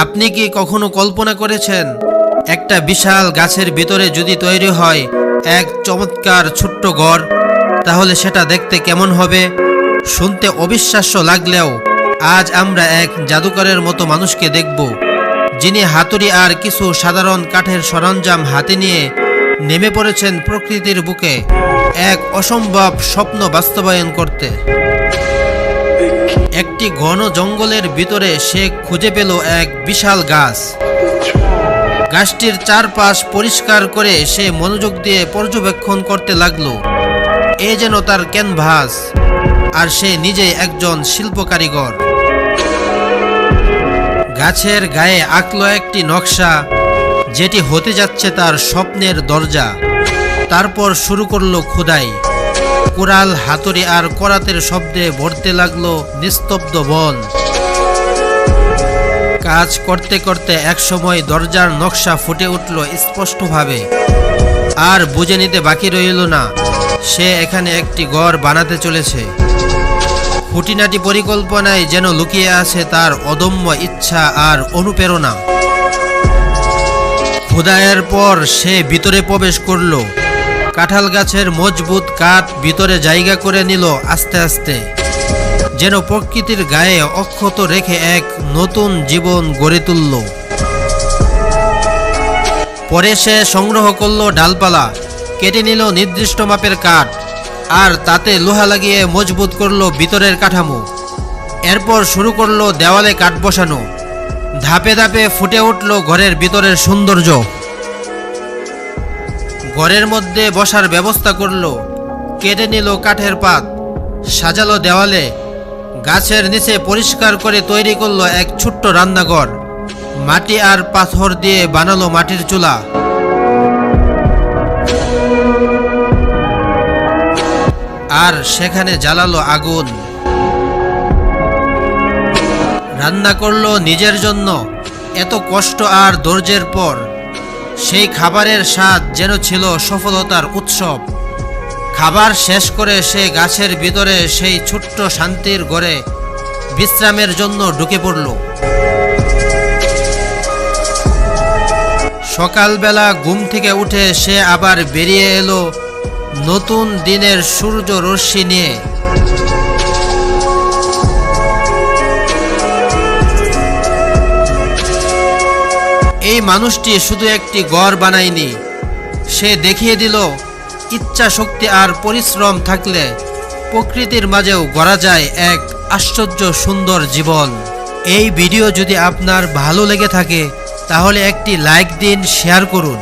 আপনি কি কখনো কল্পনা করেছেন, একটা বিশাল গাছের ভিতরে যদি তৈরি হয় এক চমৎকার ছোট্ট ঘর, তাহলে সেটা দেখতে কেমন হবে? শুনতে অবিশ্বাস্য লাগলেও আজ আমরা এক জাদুকরের মতো মানুষকে দেখব, যিনি হাতুড়ি আর কিছু সাধারণ কাঠের সরঞ্জাম হাতে নিয়ে নেমে পড়েছেন প্রকৃতির বুকে এক অসম্ভব স্বপ্ন বাস্তবায়ন করতে। একটি ঘন জঙ্গলের ভিতরে সে খুঁজে পেল এক বিশাল গাছ। গাছটির চারপাশ পরিষ্কার করে সে মনোযোগ দিয়ে পর্যবেক্ষণ করতে লাগল। এ যেন তার ক্যানভাস, আর সে নিজেই একজন শিল্প কারিগর গাছের গায়ে আঁকলো একটি নকশা, যেটি হতে যাচ্ছে তার স্বপ্নের দরজা। তারপর শুরু করল খোদাই। কোরাল হাতুড়ি আর করাতের শব্দে ভরতে লাগল নিস্তব্ধ বন। কাজ করতে করতে একসময় দরজার নকশা ফুটে উঠল স্পষ্টভাবে। আর বুঝে নিতে বাকি রইল না, সে এখানে একটি ঘর বানাতে চলেছে। খুঁটিনাটি পরিকল্পনায় যেন লুকিয়ে আছে তার অদম্য ইচ্ছা আর অনুপ্রেরণা। খুদায়ের পর সে ভিতরে প্রবেশ করল। কাঁঠাল গাছের মজবুত কাঠ ভিতরে জায়গা করে নিল আস্তে আস্তে। যেন প্রকৃতির গায়ে অক্ষত রেখে এক নতুন জীবন গড়ে তুলল। পরে সে সংগ্রহ করল ডালপালা, কেটে নিল নির্দিষ্ট মাপের কাঠ, আর তাতে লোহা লাগিয়ে মজবুত করল ভিতরের কাঠামো। এরপর শুরু করল দেওয়ালে কাঠ বসানো। ধাপে ধাপে ফুটে উঠল ঘরের ভিতরের সৌন্দর্য। ঘরের মধ্যে বসার ব্যবস্থা করল। কেটে নিল কাঠের পাত, সাজালো দেওয়ালে, গাছের নিচে পরিষ্কার করে তৈরি করল এক ছোট্ট রান্নাঘর। মাটি আর পাথর দিয়ে বানালো মাটির চুলা। আর সেখানে জ্বালালো আগুন। রান্না করল নিজের জন্য, এত কষ্ট আর ধৈর্যের পর। সেই খাবারের স্বাদ যেন ছিল সফলতার উৎসব। খাবার শেষ করে সে গাছের ভিতরে সেই ছোট্ট শান্তির ঘরে বিশ্রামের জন্য ঢুকে পড়ল। সকালবেলা ঘুম থেকে উঠে সে আবার বেরিয়ে এলো নতুন দিনের সূর্য রশ্মি নিয়ে। মানুষটি শুধু একটি গড় বানায়নি। সে দেখিয়ে দিল ইচ্ছা শক্তি আর পরিশ্রম থাকলে প্রকৃতির মাঝেও গড়া যায় এক আশ্চর্য সুন্দর জীবন। এই ভিডিও যদি আপনার ভালো লেগে থাকে, তাহলে একটি লাইক দিন, শেয়ার করুন।